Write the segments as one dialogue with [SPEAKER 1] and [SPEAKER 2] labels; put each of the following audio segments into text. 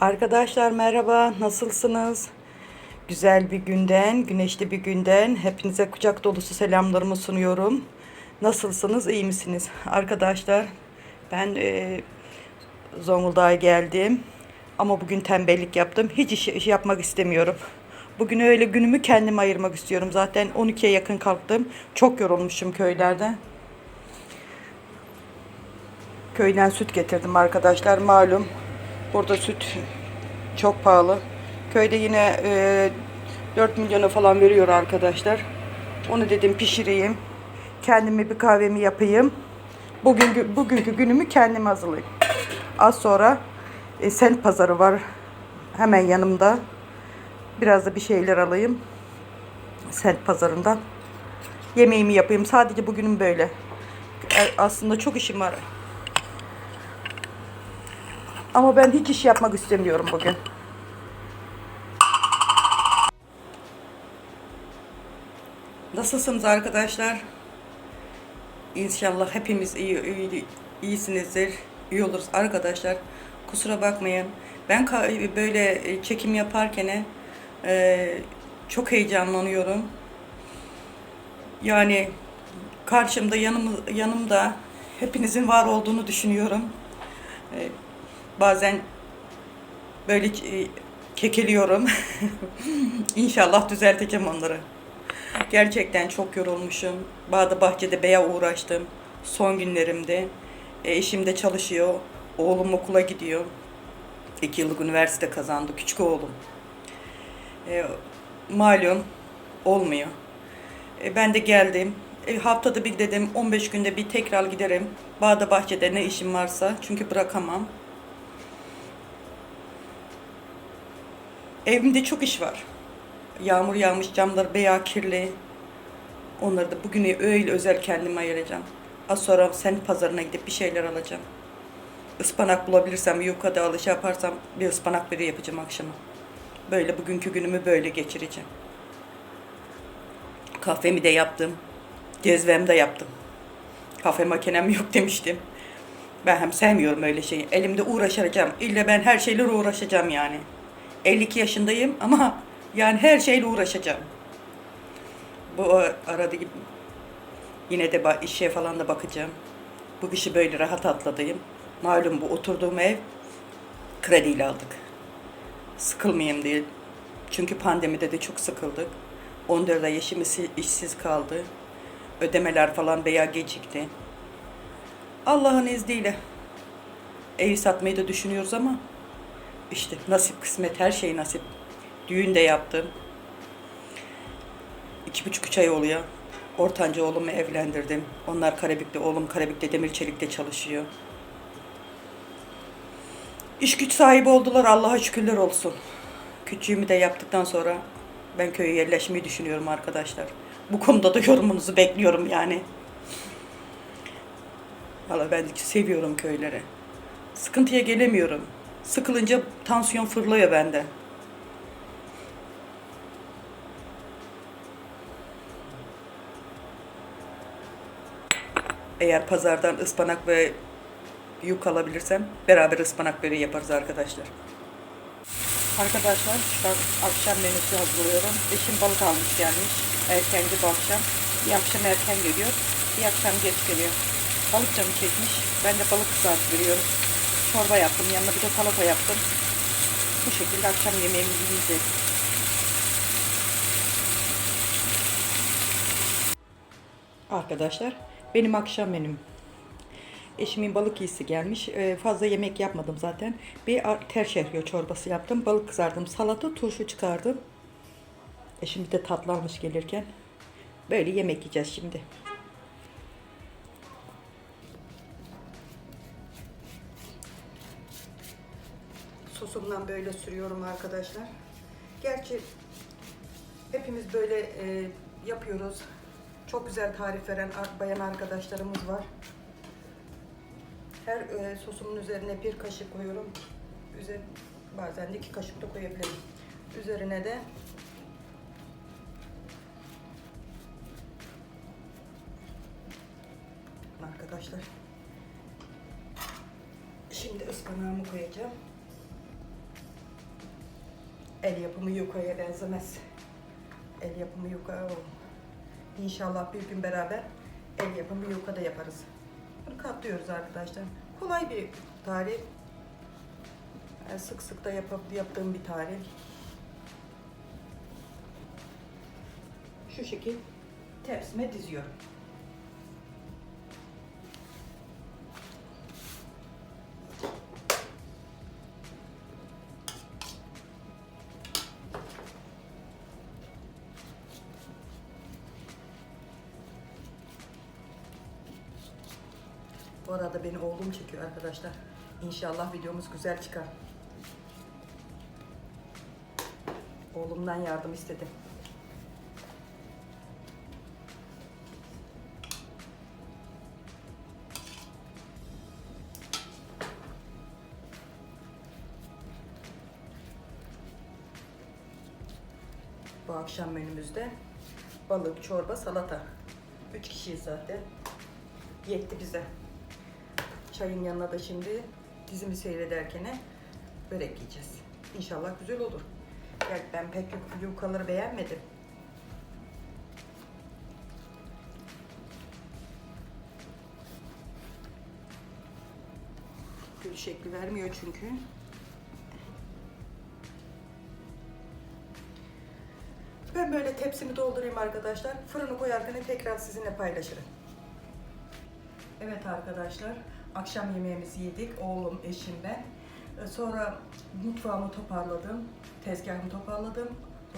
[SPEAKER 1] Arkadaşlar merhaba, nasılsınız? Güzel bir günden, güneşli bir günden hepinize kucak dolusu selamlarımı sunuyorum. Nasılsınız, iyi misiniz? Arkadaşlar ben e, Zonguldak'a geldim ama bugün tembellik yaptım. Hiç iş, iş yapmak istemiyorum. Bugün öyle günümü kendime ayırmak istiyorum. Zaten 12'ye yakın kalktım. Çok yorulmuşum köylerden. Köyden süt getirdim arkadaşlar. Malum burada süt çok pahalı. Köyde yine e, 4 milyona falan veriyor arkadaşlar. Onu dedim pişireyim. Kendime bir kahvemi yapayım. Bugün bugünkü günümü kendim hazırlayayım. Az sonra e, sent pazarı var hemen yanımda. Biraz da bir şeyler alayım. Sent pazarından. Yemeğimi yapayım. Sadece bugünüm böyle. E, Aslında çok işim var. Ama ben hiç iş yapmak istemiyorum bugün. Nasılsınız arkadaşlar? İnşallah hepimiz iyi, iyi iyisinizdir. İyi oluruz arkadaşlar. Kusura bakmayın. Ben böyle çekim yaparken e, çok heyecanlanıyorum. Yani karşımda yanım, yanımda hepinizin var olduğunu düşünüyorum. E, bazen böyle e, kekeliyorum. İnşallah düzelteceğim onları. Gerçekten çok yorulmuşum. Bağda bahçede beya uğraştım. Son günlerimde. E, eşim de çalışıyor. Oğlum okula gidiyor. İki yıllık üniversite kazandı. Küçük oğlum. E, malum olmuyor. E, ben de geldim. E, haftada bir dedim 15 günde bir tekrar giderim. Bağda bahçede ne işim varsa. Çünkü bırakamam. Evimde çok iş var. Yağmur yağmış, camlar beyaz kirli. Onları da bugüne öyle özel kendime ayıracağım. Az sonra sen pazarına gidip bir şeyler alacağım. Ispanak bulabilirsem, yukada alış yaparsam bir ıspanak biri yapacağım akşama. Böyle bugünkü günümü böyle geçireceğim. Kahvemi de yaptım. Cezvemi de yaptım. Kahve makinem yok demiştim. Ben hem sevmiyorum öyle şeyi. Elimde uğraşacağım. İlle ben her şeyle uğraşacağım yani. 52 yaşındayım ama yani her şeyle uğraşacağım. Bu arada yine de işe falan da bakacağım. Bu işi böyle rahat atladayım. Malum bu oturduğum ev krediyle aldık. Sıkılmayayım diye. Çünkü pandemide de çok sıkıldık. 14 ay eşim işi- işsiz kaldı. Ödemeler falan veya gecikti. Allah'ın izniyle evi satmayı da düşünüyoruz ama işte nasip kısmet her şey nasip. Düğün de yaptım. İki buçuk üç ay oluyor. Ortanca oğlumu evlendirdim. Onlar Karabük'te, oğlum Karabük'te demir çelikte çalışıyor. İş güç sahibi oldular Allah'a şükürler olsun. Küçüğümü de yaptıktan sonra ben köye yerleşmeyi düşünüyorum arkadaşlar. Bu konuda da yorumunuzu bekliyorum yani. Valla ben seviyorum köyleri. Sıkıntıya gelemiyorum. Sıkılınca tansiyon fırlıyor bende. Eğer pazardan ıspanak ve yük alabilirsem beraber ıspanak böreği yaparız arkadaşlar. Arkadaşlar an akşam menüsü hazırlıyorum. Eşim balık almış gelmiş. Erkenci bu akşam. Bir akşam erken geliyor. Bir akşam geç geliyor. Balık canı çekmiş. Ben de balık kızartıyorum. Çorba yaptım. Yanına bir de salata yaptım. Bu şekilde akşam yemeğimizi yiyeceğiz. Arkadaşlar benim akşam menüm. Eşimin balık iyisi gelmiş. Ee, fazla yemek yapmadım zaten. Bir ter şehriyo çorbası yaptım. Balık kızardım. Salata, turşu çıkardım. Eşim bir de tatlı almış gelirken. Böyle yemek yiyeceğiz şimdi. Sosumdan böyle sürüyorum arkadaşlar. Gerçi hepimiz böyle e, yapıyoruz. Çok güzel tarif veren bayan arkadaşlarımız var. Her e, sosumun üzerine bir kaşık koyuyorum. Üzer, bazen iki kaşık da koyabilirim. Üzerine de arkadaşlar. Şimdi ıspanağımı koyacağım. El yapımı yukaya benzemez. El yapımı yuka. İnşallah bir gün beraber el yapımı yuka da yaparız. Bunu katlıyoruz arkadaşlar. Kolay bir tarif. Yani sık sık da yapıp yaptığım bir tarif. Şu şekil tepsime diziyorum. Bu arada beni oğlum çekiyor arkadaşlar. İnşallah videomuz güzel çıkar. Oğlumdan yardım istedim. Bu akşam menümüzde balık, çorba, salata. Üç kişiyiz zaten. Yetti bize. Çayın yanına da şimdi dizimi seyrederken börek yiyeceğiz. İnşallah güzel olur. Yani ben pek yukaları beğenmedim. Gül şekli vermiyor çünkü. Ben böyle tepsimi doldurayım arkadaşlar. Fırını koyarken tekrar sizinle paylaşırım. Evet arkadaşlar, akşam yemeğimizi yedik. Oğlum, eşim ben. Ee, Sonra mutfağımı toparladım. Tezgahımı toparladım.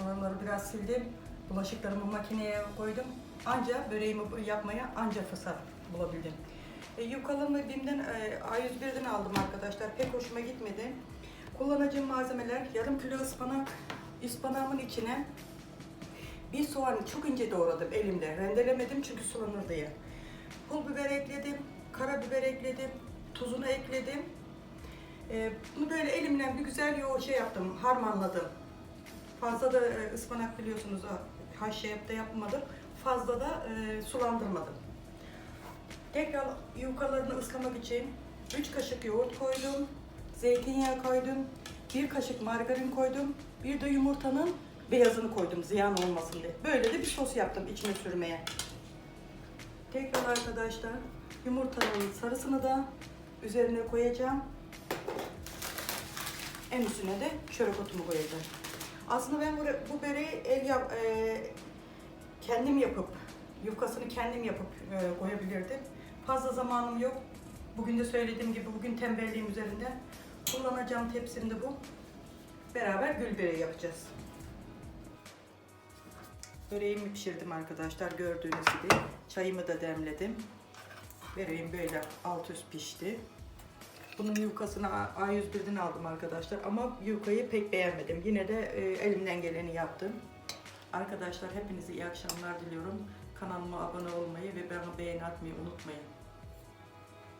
[SPEAKER 1] Oraları biraz sildim. Bulaşıklarımı makineye koydum. Anca böreğimi yapmaya anca fırsat bulabildim. E, yukalarını BİM'den e, A101'den aldım arkadaşlar. Pek hoşuma gitmedi. Kullanacağım malzemeler yarım kilo ıspanak. Ispanağımın içine bir soğanı çok ince doğradım elimle. Rendelemedim çünkü sulanır diye. Pul biber ekledim, karabiber ekledim, tuzunu ekledim. Ee, bunu böyle elimle bir güzel yoğurt şey yaptım, harmanladım. Fazla da e, ıspanak biliyorsunuz ha- haşlayıp yapmadım. Fazla da e, sulandırmadım. Tekrar yukalarını ıslamak için 3 kaşık yoğurt koydum, zeytinyağı koydum, 1 kaşık margarin koydum, bir de yumurtanın beyazını koydum ziyan olmasın diye. Böyle de bir sos yaptım içine sürmeye. Tekrar arkadaşlar yumurtanın sarısını da üzerine koyacağım. En üstüne de çörek otumu koyacağım. Aslında ben bu, bu böreği el yap, e, kendim yapıp, yufkasını kendim yapıp e, koyabilirdim. Fazla zamanım yok. Bugün de söylediğim gibi bugün tembelliğim üzerinden kullanacağım tepsim de bu. Beraber gül böreği yapacağız. Böreğimi pişirdim arkadaşlar gördüğünüz gibi. Çayımı da demledim. Böreğim böyle alt üst pişti. Bunun yufkasını A- A101'den aldım arkadaşlar ama yufkayı pek beğenmedim. Yine de e, elimden geleni yaptım. Arkadaşlar hepinize iyi akşamlar diliyorum. Kanalıma abone olmayı ve bana beğeni atmayı unutmayın.